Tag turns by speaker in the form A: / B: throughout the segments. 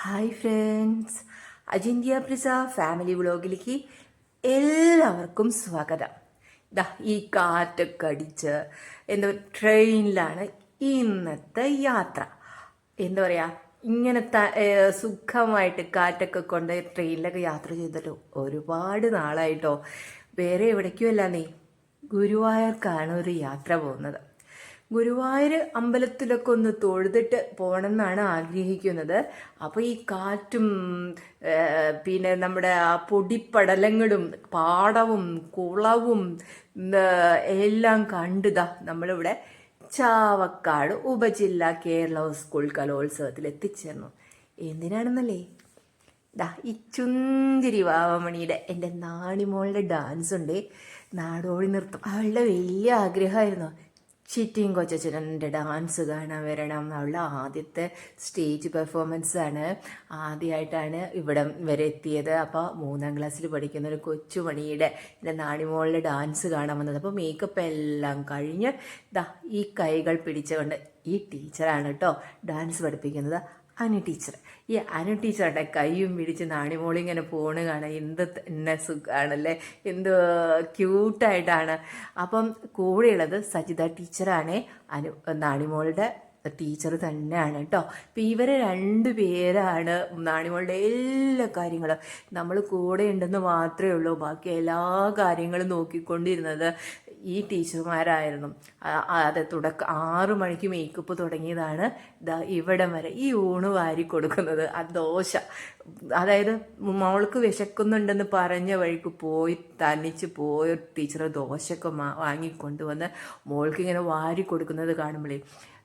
A: Hi friends Ajinthya Prisa family വ്ളോഗിലേക്ക് എല്ലാവർക്കും സ്വാഗതം. ദാ ഈ കാറ്റൊക്കെ അടിച്ച് എന്താ പറയുക ട്രെയിനിലാണ് ഇന്നത്തെ യാത്ര. എന്താ പറയുക ഇങ്ങനത്തെ സുഖമായിട്ട് കാറ്റൊക്കെ കൊണ്ട് ട്രെയിനിലൊക്കെ യാത്ര ചെയ്തിട്ട് ഒരുപാട് നാളായിട്ടോ. വേറെ എവിടേക്കും അല്ല നീ ഗുരുവായൂർക്കാണ് ഒരു യാത്ര പോകുന്നത്. ഗുരുവായൂർ അമ്പലത്തിലൊക്കെ ഒന്ന് തൊഴുതിട്ട് പോകണമെന്നാണ് ആഗ്രഹിക്കുന്നത്. അപ്പോൾ ഈ കാറ്റും പിന്നെ നമ്മുടെ ആ പൊടിപ്പടലങ്ങളും പാടവും കുളവും എല്ലാം കണ്ടുതാ നമ്മളിവിടെ ചാവക്കാട് ഉപജില്ല കേരള സ്കൂൾ കലോത്സവത്തിൽ എത്തിച്ചേർന്നു. എന്തിനാണെന്നല്ലേ? ദാ ഈ ചുന്തിരി വാവമണിയുടെ എന്റെ നാണിമോളുടെ ഡാൻസ് ഉണ്ട് നാടോടി നൃത്തം. അവളുടെ വലിയ ആഗ്രഹമായിരുന്നു. ചിറ്റിയും കൊച്ചച്ചന്റെ ഡാൻസ് കാണാൻ വരണം അവളുടെ ആദ്യത്തെ സ്റ്റേജ് പെർഫോമൻസ് ആണ്. ആദ്യമായിട്ടാണ് ഇവിടെ വരെ എത്തിയത്. അപ്പോൾ മൂന്നാം ക്ലാസ്സിൽ പഠിക്കുന്ന ഒരു കൊച്ചുമണിയുടെ എന്റെ നാണിമോളിൽ ഡാൻസ് കാണാൻ വന്നത്. അപ്പോൾ മേക്കപ്പ് എല്ലാം കഴിഞ്ഞ് ദാ ഈ കൈകൾ പിടിച്ചുകൊണ്ട് ഈ ടീച്ചറാണ് കേട്ടോ ഡാൻസ് പഠിപ്പിക്കുന്നത്. അനു ടീച്ചർ. ഈ അനു ടീച്ചറുടെ കൈയും പിടിച്ച് നാണിമോളിങ്ങനെ പോണ് കാണാൻ എന്ത് തന്നെ സുഖമാണല്ലേ എന്ത് ക്യൂട്ടായിട്ടാണ്. അപ്പം കൂടെയുള്ളത് സജിത ടീച്ചറാണ്. അനു നാണിമോളുടെ ടീച്ചർ തന്നെയാണ് കേട്ടോ അപ്പം ഇവരെ രണ്ട് പേരാണ് നാണിമോളുടെ എല്ലാ കാര്യങ്ങളും. നമ്മൾ കൂടെ ഉണ്ടെന്ന് മാത്രമേ ഉള്ളൂ. ബാക്കി എല്ലാ കാര്യങ്ങളും നോക്കിക്കൊണ്ടിരുന്നത്. ഈ ടീച്ചർമാരായിരുന്നു. ആ- തുടക്ക ആറു മണിക്ക് മേക്കപ്പ് തുടങ്ങിയതാണ്. ഇവിടം വരെ ഈ ഊണ് വാരി കൊടുക്കുന്നത്. ആ ദോശ. അതായത് മോൾക്ക് വിശക്കുന്നുണ്ടെന്ന് പറഞ്ഞ വഴിക്ക് പോയി തനിച്ച് പോയ ടീച്ചർ ദോശയൊക്കെ വാങ്ങിക്കൊണ്ടുവന്ന് മോൾക്ക് ഇങ്ങനെ വാരി കൊടുക്കുന്നത് കാണുമ്പോഴേ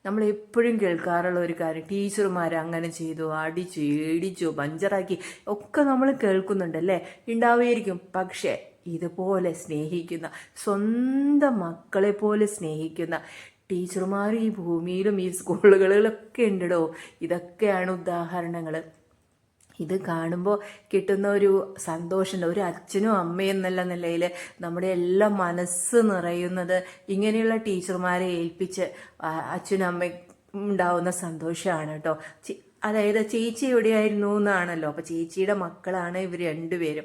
A: നമ്മൾ എപ്പോഴും കേൾക്കാറുള്ള ഒരു കാര്യം. ടീച്ചർമാർ അങ്ങനെ ചെയ്തു അടിച്ചു ഇടിച്ചു പഞ്ചറാക്കി ഒക്കെ നമ്മൾ കേൾക്കുന്നുണ്ടല്ലേ? ഉണ്ടാവുമായിരിക്കും പക്ഷേ ഇതുപോലെ സ്നേഹിക്കുന്ന സ്വന്തം മക്കളെ പോലെ സ്നേഹിക്കുന്ന ടീച്ചർമാർ ഈ ഭൂമിയിലും ഈ സ്കൂളുകളിലൊക്കെ ഉണ്ടോ ഇതൊക്കെയാണ് ഉദാഹരണങ്ങൾ ഇത് കാണുമ്പോൾ കിട്ടുന്ന ഒരു സന്തോഷം ഒരു അച്ഛനും അമ്മയും എന്നുള്ള നിലയിൽ നമ്മുടെ എല്ലാ മനസ്സ് നിറയുന്നത് ഇങ്ങനെയുള്ള ടീച്ചർമാരെ ഏൽപ്പിച്ച് അച്ഛനും അമ്മയും ഉണ്ടാവുന്ന സന്തോഷമാണ് കേട്ടോ. അതായത് ചേച്ചി എവിടെയായിരുന്നു എന്നാണല്ലോ അപ്പോൾ ചേച്ചിയുടെ മക്കളാണ് ഇവർ രണ്ടുപേരും.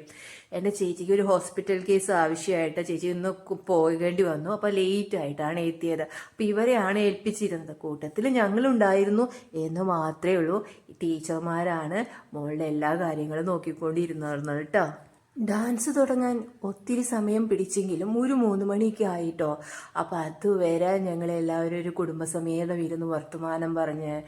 A: എന്റെ ചേച്ചിക്ക് ഒരു ഹോസ്പിറ്റൽ കേസ് ആവശ്യമായിട്ട് ചേച്ചി ഇന്ന് കു- പോകേണ്ടി വന്നു. അപ്പോൾ ലേറ്റ് ആയിട്ടാണ് എത്തിയത്. അപ്പോൾ ഇവരെയാണ് ഏൽപ്പിച്ചിരുന്നത്. കൂട്ടത്തിൽ ഞങ്ങളുണ്ടായിരുന്നു എന്ന് മാത്രമേ ഉള്ളൂ. ടീച്ചർമാരാണ് മോളുടെ എല്ലാ കാര്യങ്ങളും നോക്കിക്കൊണ്ടിരുന്നത് കേട്ടോ. ഡാൻസ് തുടങ്ങാൻ ഒത്തിരി സമയം പിടിച്ചെങ്കിലും ഒരു മൂന്ന് മണിയൊക്കെ ആയിട്ടോ. അപ്പം അതുവരെ ഞങ്ങളെല്ലാവരും ഒരു കുടുംബസമേതം ഇരുന്ന് വർത്തമാനം പറഞ്ഞ്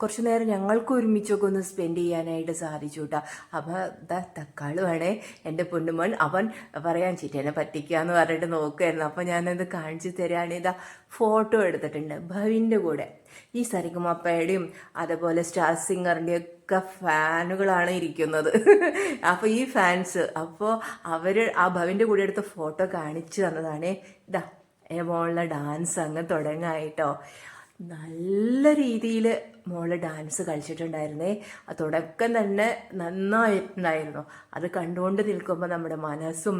A: കുറച്ച് നേരം ഞങ്ങൾക്ക് ഒരുമിച്ചൊക്കെ ഒന്ന് സ്പെൻഡ് ചെയ്യാനായിട്ട് സാധിച്ചു കേട്ടോ അപ്പം ദാ തക്കാളുവാണേ എന്റെ പൊന്നുമോൻ. അവൻ പറയാൻ ചിറ്റേനെ പറ്റിക്കാന്ന് പറഞ്ഞിട്ട് നോക്കുമായിരുന്നു അപ്പം ഞാനത് കാണിച്ചു തരാണ്. ഇതാ ഫോട്ടോ എടുത്തിട്ടുണ്ട് ഭവിന്റെ കൂടെ. ഈ സരിഗമപ്പയുടെയും അതുപോലെ സ്റ്റാർ സിംഗറിന്റെയും ഒക്കെ ഫാനുകളാണ് ഇരിക്കുന്നത്. അപ്പോൾ ഈ ഫാൻസ് അപ്പോൾ അവർ ആ ഭവിന്റെ കൂടെ എടുത്ത ഫോട്ടോ കാണിച്ചു തന്നതാണ്. ഇതാ ഏ മോളുടെ ഡാൻസ് അങ്ങ് തുടങ്ങായിട്ടോ. നല്ല രീതിയിൽ മോൾ ഡാൻസ് കളിച്ചിട്ടുണ്ടായിരുന്നേ. തുടക്കം തന്നെ നന്നായിട്ടുണ്ടായിരുന്നു. അത് കണ്ടുകൊണ്ട് നിൽക്കുമ്പോൾ നമ്മുടെ മനസ്സും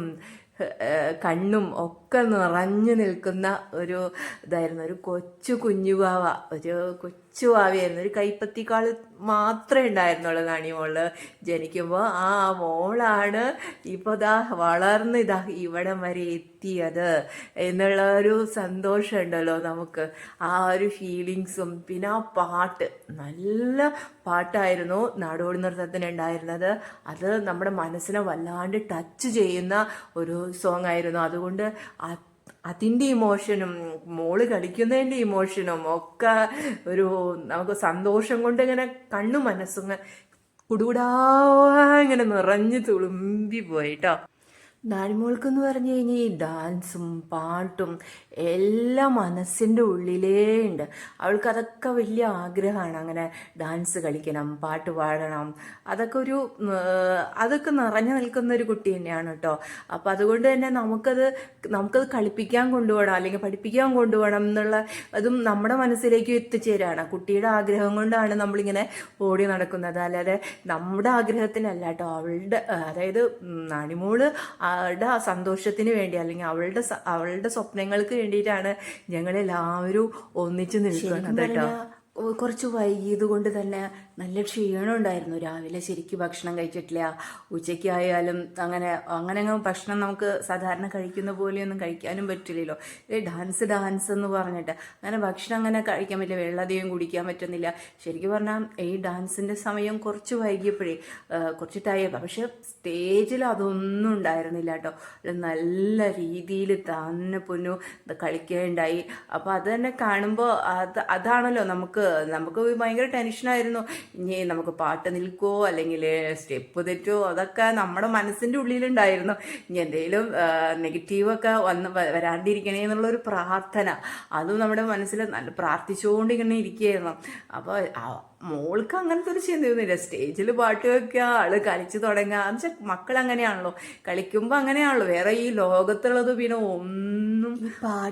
A: കണ്ണും ഒക്കെ നിറഞ്ഞു നിൽക്കുന്ന ഒരു ഇതായിരുന്നു. ഒരു കൊച്ചു കുഞ്ഞുവാവ ഒരു കൊച്ചു വാവയായിരുന്നു ഒരു കൈപ്പത്തിക്കാൾ മാത്രമേ ഉണ്ടായിരുന്നുള്ളൂ നാണി മോൾ. ജനിക്കുമ്പോൾ ആ മോളാണ് ഇപ്പോൾ ദാ വളർന്ന് ഇതാ ഇവിടം വരെ എത്തിയത് എന്നുള്ള ഒരു സന്തോഷമുണ്ടല്ലോ നമുക്ക്. ആ ഒരു ഫീലിങ്സും പിന്നെ ആ പാട്ട് നല്ല പാട്ടായിരുന്നു നാടോടി നൃത്തത്തിന് ഉണ്ടായിരുന്നത്. അത് നമ്മുടെ മനസ്സിനെ വല്ലാണ്ട് ടച്ച് ചെയ്യുന്ന ഒരു സോങ് ആയിരുന്നു. അതുകൊണ്ട് ആ അതിന്റെ ഇമോഷനും മോൾ കളിക്കുന്നതിന്റെ ഇമോഷനും ഒക്കെ ഒരു നമുക്ക് സന്തോഷം കൊണ്ട് ഇങ്ങനെ കണ്ണു മനസ്സുങ്ങ കുടുകൂടാ ഇങ്ങനെ നിറഞ്ഞു തുളുമ്പി പോയിട്ടോ നാണിമോൾക്കെന്ന് പറഞ്ഞു കഴിഞ്ഞാൽ ഈ ഡാൻസും പാട്ടും എല്ലാം മനസ്സിന്റെ ഉള്ളിലേ ഉണ്ട്. അവൾക്ക് അതൊക്കെ വലിയ ആഗ്രഹമാണ്. അങ്ങനെ ഡാൻസ് കളിക്കണം പാട്ട് പാടണം. അതൊക്കെ ഒരു അതൊക്കെ നിറഞ്ഞു നിൽക്കുന്ന ഒരു കുട്ടി തന്നെയാണ് കേട്ടോ. അപ്പോൾ അതുകൊണ്ട് തന്നെ നമുക്കത് നമുക്കത് കളിപ്പിക്കാൻ കൊണ്ടുപോകണം അല്ലെങ്കിൽ പഠിപ്പിക്കാൻ കൊണ്ടുപോകണം എന്നുള്ള അതും നമ്മുടെ മനസ്സിലേക്ക് എത്തിച്ചേരാണ്. കുട്ടിയുടെ ആഗ്രഹം കൊണ്ടാണ് നമ്മളിങ്ങനെ ഓടി നടക്കുന്നത്. അല്ലാതെ നമ്മുടെ ആഗ്രഹത്തിനല്ല കേട്ടോ. അവളുടെ അതായത് നാണിമോൾ അവളുടെ ആ സന്തോഷത്തിന് വേണ്ടി അല്ലെങ്കിൽ അവളുടെ അവളുടെ സ്വപ്നങ്ങൾക്ക് വേണ്ടിയിട്ടാണ് ഞങ്ങളെല്ലാവരും ഒന്നിച്ചു നിൽക്കുന്നത് കേട്ടോ. കുറച്ച് വൈകിയത് കൊണ്ട് തന്നെ നല്ല ക്ഷീണം ഉണ്ടായിരുന്നു. രാവിലെ ശരിക്കും ഭക്ഷണം കഴിച്ചിട്ടില്ല. ഉച്ചയ്ക്കായാലും അങ്ങനെ അങ്ങനെ അങ്ങ് ഭക്ഷണം നമുക്ക് സാധാരണ കഴിക്കുന്ന പോലെയൊന്നും കഴിക്കാനും പറ്റില്ലല്ലോ. ഡാൻസ് ഡാൻസ് എന്ന് പറഞ്ഞിട്ട്. അങ്ങനെ ഭക്ഷണം അങ്ങനെ കഴിക്കാൻ പറ്റില്ല. വെള്ളധികം കുടിക്കാൻ പറ്റുന്നില്ല. ശരിക്കും പറഞ്ഞാൽ ഈ ഡാൻസിന്റെ സമയം കുറച്ച് വൈകിയപ്പോഴേ കുറച്ച് ടൈം പക്ഷെ സ്റ്റേജിൽ അതൊന്നും ഉണ്ടായിരുന്നില്ല കേട്ടോ. നല്ല രീതിയിൽ തന്നെ പൊന്നു കളിക്കുകയുണ്ടായി അപ്പോൾ അത് തന്നെ കാണുമ്പോൾ അത് അതാണല്ലോ നമുക്ക് നമുക്ക് ഭയങ്കര ടെൻഷനായിരുന്നു ഇനി നമുക്ക് പാട്ട് നിൽക്കുമോ അല്ലെങ്കിൽ സ്റ്റെപ്പ് തെറ്റുമോ അതൊക്കെ നമ്മുടെ മനസ്സിന്റെ ഉള്ളിലുണ്ടായിരുന്നു. ഇനി എന്തെങ്കിലും നെഗറ്റീവൊക്കെ വന്ന് വരാണ്ടിരിക്കണേ എന്നുള്ളൊരു പ്രാർത്ഥന. അതും നമ്മുടെ മനസ്സിൽ നല്ല പ്രാർത്ഥിച്ചുകൊണ്ട് ഇങ്ങനെ ഇരിക്കുകയായിരുന്നു അപ്പോൾ മോൾക്ക് അങ്ങനത്തെ ഒരു ചിന്തയൊന്നുമില്ല സ്റ്റേജിൽ പാട്ട് വെക്കുക ആൾ കളിച്ചു തുടങ്ങുക. എന്ന് വെച്ചാൽ മക്കൾ അങ്ങനെയാണല്ലോ കളിക്കുമ്പോൾ അങ്ങനെയാണല്ലോ. വേറെ ഈ ലോകത്തുള്ളത് പിന്നെ ഒന്നും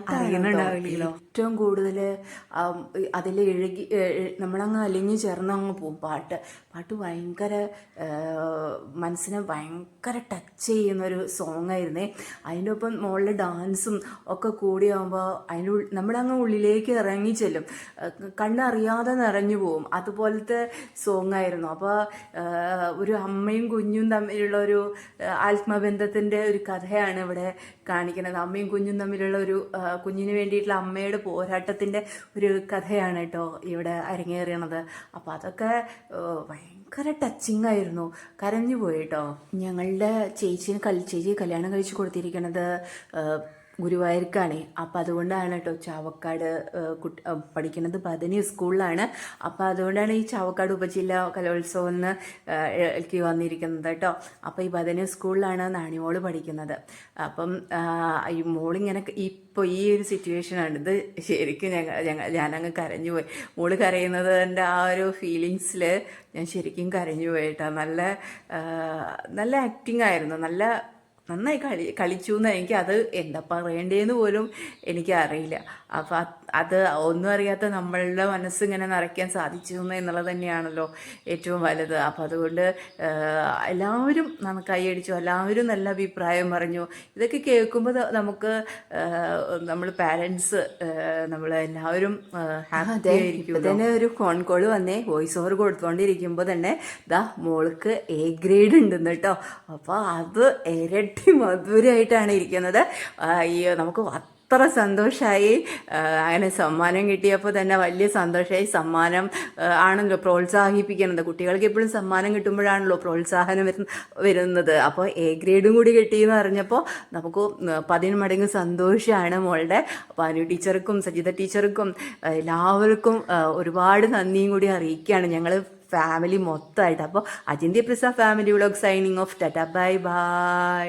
A: അറിയുന്നുണ്ടാവില്ലല്ലോ. ഏറ്റവും കൂടുതൽ അതിൽ എഴുകി നമ്മളങ്ങ് അലിഞ്ഞു ചേർന്ന് അങ്ങ് പോകും പാട്ട്. പാട്ട് ഭയങ്കര മനസ്സിനെ ഭയങ്കര ടച്ച് ചെയ്യുന്നൊരു സോങ് ആയിരുന്നേ. അതിന്റെ ഒപ്പം മുകളിൽ ഡാൻസും ഒക്കെ കൂടിയാകുമ്പോൾ അതിന്റെ ഉൾ- നമ്മളങ്ങ് ഉള്ളിലേക്ക് ഇറങ്ങി ചെല്ലും. കണ്ണറിയാതെ നിറഞ്ഞു പോകും അതുപോലത്തെ സോങ് ആയിരുന്നു. അപ്പോൾ ഒരു അമ്മയും കുഞ്ഞും തമ്മിലുള്ള ഒരു ആത്മബന്ധത്തിന്റെ ഒരു കഥയാണ് ഇവിടെ കാണിക്കുന്നത്. അമ്മയും കുഞ്ഞും തമ്മിലുള്ള ഒരു ആ, കുഞ്ഞിന് വേണ്ടിയിട്ടുള്ള അമ്മയുടെ പോരാട്ടത്തിന്റെ ഒരു കഥയാണ് കേട്ടോ ഇവിടെ അരങ്ങേറിയണത്. അപ്പോൾ അതൊക്കെ ഭയങ്കര ടച്ചിങ് ആയിരുന്നു. കരഞ്ഞു പോയി കേട്ടോ. ഞങ്ങളുടെ ചേച്ചിന് കൽ ചേച്ചി കല്യാണം കഴിച്ച് കൊടുത്തിരിക്കണത് ഗുരുവായൂർക്കാണേ. അപ്പം അതുകൊണ്ടാണ് കേട്ടോ ചാവക്കാട് കുട്ടി പഠിക്കുന്നത് പതിനി സ്കൂളിലാണ്. അപ്പം അതുകൊണ്ടാണ് ഈ ചാവക്കാട് ഉപജില്ല കലോത്സവം എന്ന് എനിക്ക് വന്നിരിക്കുന്നത് കേട്ടോ അപ്പം ഈ പതിനി സ്കൂളിലാണ് നാണിമോൾ പഠിക്കുന്നത്. അപ്പം ഈ മോളിങ്ങനെ ഇപ്പോൾ ഈ ഒരു സിറ്റുവേഷനാണ്. ഇത് ശരിക്കും ഞങ്ങൾ ഞങ്ങൾ ഞാനങ്ങ് കരഞ്ഞു പോയി. മോൾ കരയുന്നതിന്റെ ആ ഒരു ഫീലിങ്സിൽ ഞാൻ ശരിക്കും കരഞ്ഞു പോയി കേട്ടോ നല്ല നല്ല ആക്ടിങ് ആയിരുന്നു നല്ല നന്നായി കളി കളിച്ചു എന്ന് എനിക്ക് അത് എന്താ പറയേണ്ടതെന്ന് പോലും എനിക്കറിയില്ല. അപ്പം അത് ഒന്നും അറിയാത്ത നമ്മളുടെ മനസ്സിങ്ങനെ നിറയ്ക്കാൻ സാധിച്ചു എന്ന് എന്നുള്ളത് തന്നെയാണല്ലോ ഏറ്റവും വലുത്. അപ്പം അതുകൊണ്ട് എല്ലാവരും നമുക്ക് കൈയടിച്ചു എല്ലാവരും നല്ല അഭിപ്രായം പറഞ്ഞു. ഇതൊക്കെ കേൾക്കുമ്പോൾ നമുക്ക് നമ്മൾ പാരൻസ് നമ്മൾ എല്ലാവരും ഹാപ്പി ആയിരിക്കും തന്നെ ഒരു ഫോൺ കോൾ വന്നേ വോയിസ് ഓവർ കൊടുത്തുകൊണ്ടിരിക്കുമ്പോൾ തന്നെ ദാ മോൾക്ക് എ ഗ്രേഡ് ഉണ്ടെന്ന് കേട്ടോ. അപ്പോൾ അത് ഇരട്ടി മധുരമായിട്ടാണ് ഇരിക്കുന്നത്. അയ്യോ നമുക്ക് അത്ര സന്തോഷമായി അങ്ങനെ സമ്മാനം കിട്ടിയപ്പോൾ തന്നെ വലിയ സന്തോഷമായി സമ്മാനം ആണല്ലോ പ്രോത്സാഹിപ്പിക്കുന്നത്. കുട്ടികൾക്ക് എപ്പോഴും സമ്മാനം കിട്ടുമ്പോഴാണല്ലോ പ്രോത്സാഹനം വരുന്ന വരുന്നത്. അപ്പോൾ എ ഗ്രേഡും കൂടി കിട്ടി എന്ന് അറിഞ്ഞപ്പോൾ നമുക്ക് പതിന് മടങ്ങ് സന്തോഷമാണ് മോളുടെ. അപ്പോൾ അനു ടീച്ചർക്കും സജിത ടീച്ചർക്കും എല്ലാവർക്കും ഒരുപാട് നന്ദിയും കൂടി അറിയിക്കുകയാണ്. ഞങ്ങൾ ഫാമിലി മൊത്തമായിട്ട്. അപ്പോൾ Ajinthya Prisa family vlog signing off tata bye bye